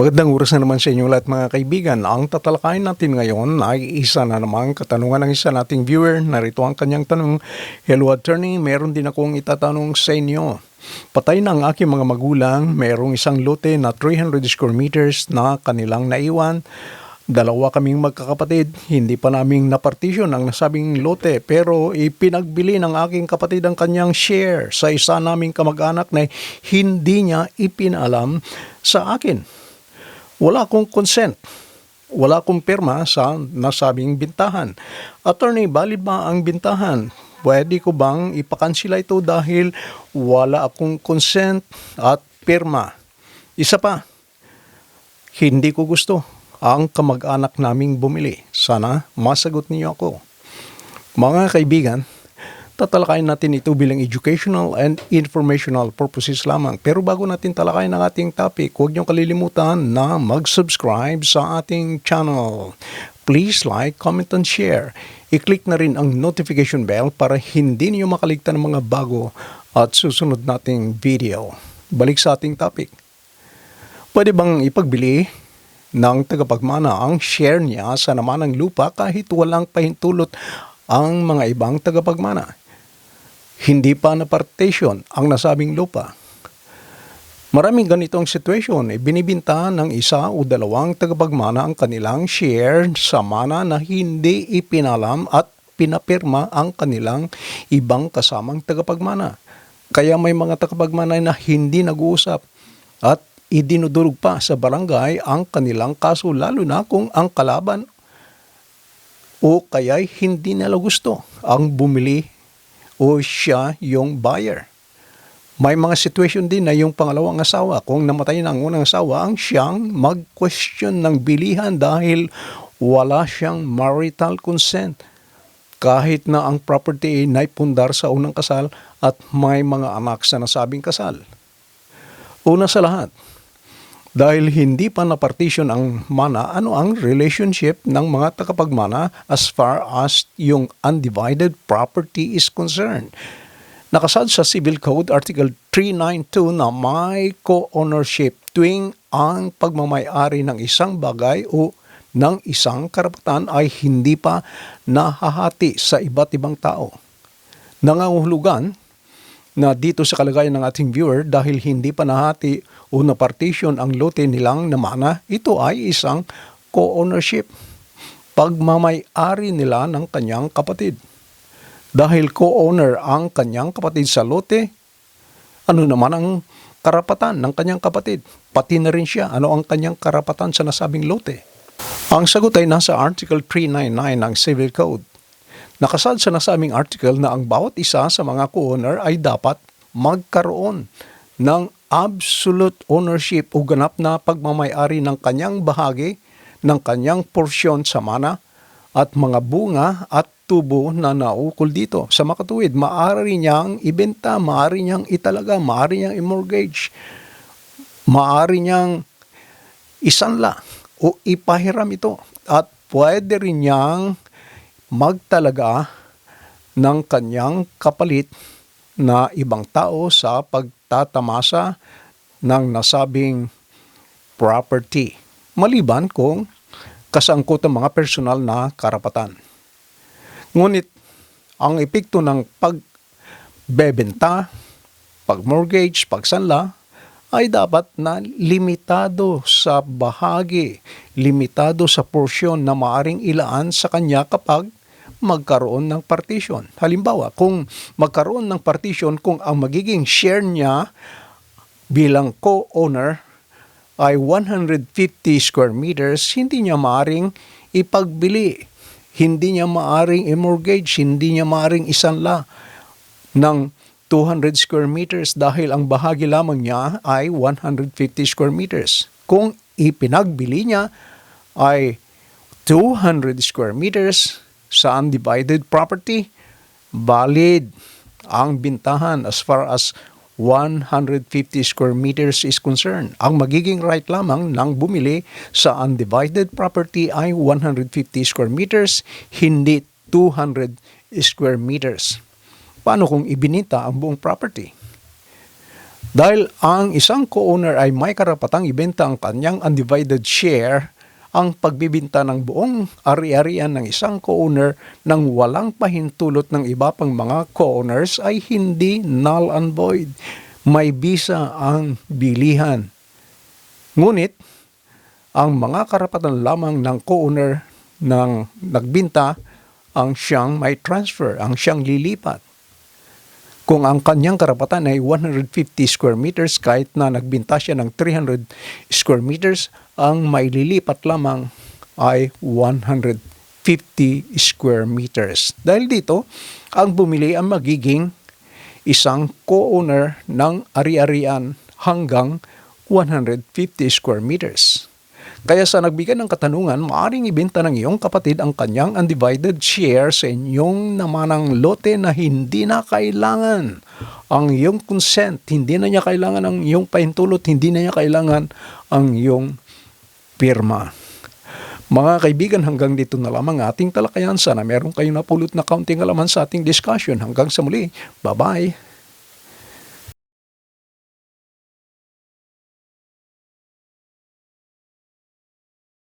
Magandang oras na naman sa inyo lahat mga kaibigan. Ang tatalakayin natin ngayon ay isa na namang katanungan ng isa nating viewer. Narito ang kanyang tanong. Hello attorney, meron din akong itatanong sa inyo. Patay na ang aking mga magulang, merong isang lote na 300 square meters na kanilang naiwan. Dalawa kaming magkakapatid, hindi pa naming napartition ang nasabing lote pero ipinagbili ng aking kapatid ang kanyang share sa isa naming kamag-anak na hindi niya ipinalam sa akin. Wala akong consent. Wala akong pirma sa nasabing bintahan. Attorney, valid ba ang bintahan? Pwede ko bang ipakansila ito dahil wala akong consent at pirma? Isa pa, hindi ko gusto ang kamag-anak naming bumili. Sana masagot niyo ako. Mga kaibigan, tatalakayin natin ito bilang educational and informational purposes lamang. Pero bago natin talakayin ang ating topic, huwag niyong kalilimutan na mag-subscribe sa ating channel. Please like, comment, and share. I-click na rin ang notification bell para hindi niyo makaligtan ng mga bago at susunod nating video. Balik sa ating topic. Pwede bang ipagbili ng tagapagmana ang share niya sa naman ng lupa kahit walang pahintulot ang mga ibang tagapagmana? Hindi pa na partition ang nasabing lupa. Maraming ganitong situation, eh, binibinta ng isa o dalawang tagapagmana ang kanilang share sa mana na hindi ipinalam at pinapirma ang kanilang ibang kasamang tagapagmana. Kaya may mga tagapagmana na hindi nag-uusap at idinudurog pa sa barangay ang kanilang kaso lalo na kung ang kalaban o kaya'y hindi nila gusto ang bumili o siya yung buyer. May mga situation din na yung pangalawang asawa, kung namatay na ang unang asawa, ang siyang mag-question ng bilihan dahil wala siyang marital consent. Kahit na ang property ay naipundar sa unang kasal at may mga anak sa nasabing kasal. Una sa lahat, dahil hindi pa na-partition ang mana, ano ang relationship ng mga takapagmana as far as yung undivided property is concerned? Nakasad sa Civil Code Article 392 na may co-ownership tuwing ang pagmamayari ng isang bagay o ng isang karapatan ay hindi pa nahahati sa iba't ibang tao. Nangangahulugan na dito sa kalagayan ng ating viewer dahil hindi pa nahati o na-partition ang lote nilang namana, ito ay isang co-ownership. Pagmamayari nila ng kanyang kapatid. Dahil co-owner ang kanyang kapatid sa lote, ano naman ang karapatan ng kanyang kapatid? Pati na rin siya, ano ang kanyang karapatan sa nasabing lote? Ang sagot ay nasa Article 399 ng Civil Code. Nakasad sa nasabing article na ang bawat isa sa mga co-owner ay dapat magkaroon ng absolute ownership o ganap na pagmamayari ng kanyang bahagi ng kanyang porsyon sa mana at mga bunga at tubo na naukol dito. Sa makatuwid, maaari niyang ibenta, maaari niyang italaga, maaari niyang i-mortgage, maaari niyang isanla o ipahiram ito. At pwede rin niyang magtalaga ng kanyang kapalit na ibang tao sa pagtatamasa ng nasabing property. Maliban kung kasangkot ang mga personal na karapatan. Ngunit ang epekto ng pagbebenta, pag-mortgage, pagsanla, ay dapat na limitado sa bahagi, limitado sa porsyon na maaring ilaan sa kanya kapag magkaroon ng partition. Halimbawa, kung magkaroon ng partition kung ang magiging share niya bilang co-owner ay 150 square meters, hindi niya maaring ipagbili hindi niya maaring i-mortgage, hindi niya maaring isanla ng 200 square meters dahil ang bahagi lamang niya ay 150 square meters. Kung ipinagbili niya ay 200 square meters sa undivided property, valid ang bintahan as far as 150 square meters is concerned. Ang magiging right lamang ng bumili sa undivided property ay 150 square meters, hindi 200 square meters. Paano kung ibinita ang buong property? Dahil ang isang co-owner ay may karapatang ibenta ang kanyang undivided share, ang pagbibinta ng buong ari-arian ng isang co-owner nang walang pahintulot ng iba pang mga co-owners ay hindi null and void. May bisa ang bilihan. Ngunit, ang mga karapatan lamang ng co-owner ng nagbinta ang siyang may transfer, ang siyang lilipat. Kung ang kanyang karapatan ay 150 square meters kahit na nagbinta siya ng 300 square meters, ang may lilipat lamang ay 150 square meters. Dahil dito, ang bumili ang magiging isang co-owner ng ari-arian hanggang 150 square meters. Kaya sa nagbigay ng katanungan, maaaring ibenta ng iyong kapatid ang kanyang undivided share sa inyong namanang lote na hindi na kailangan ang iyong consent, hindi na niya kailangan ang iyong pahintulot, hindi na niya kailangan ang iyong pirma. Mga kaibigan, hanggang dito na lamang ating talakayan. Sana meron kayong napulot na kaunting alaman sa ating discussion. Hanggang sa muli. Bye-bye.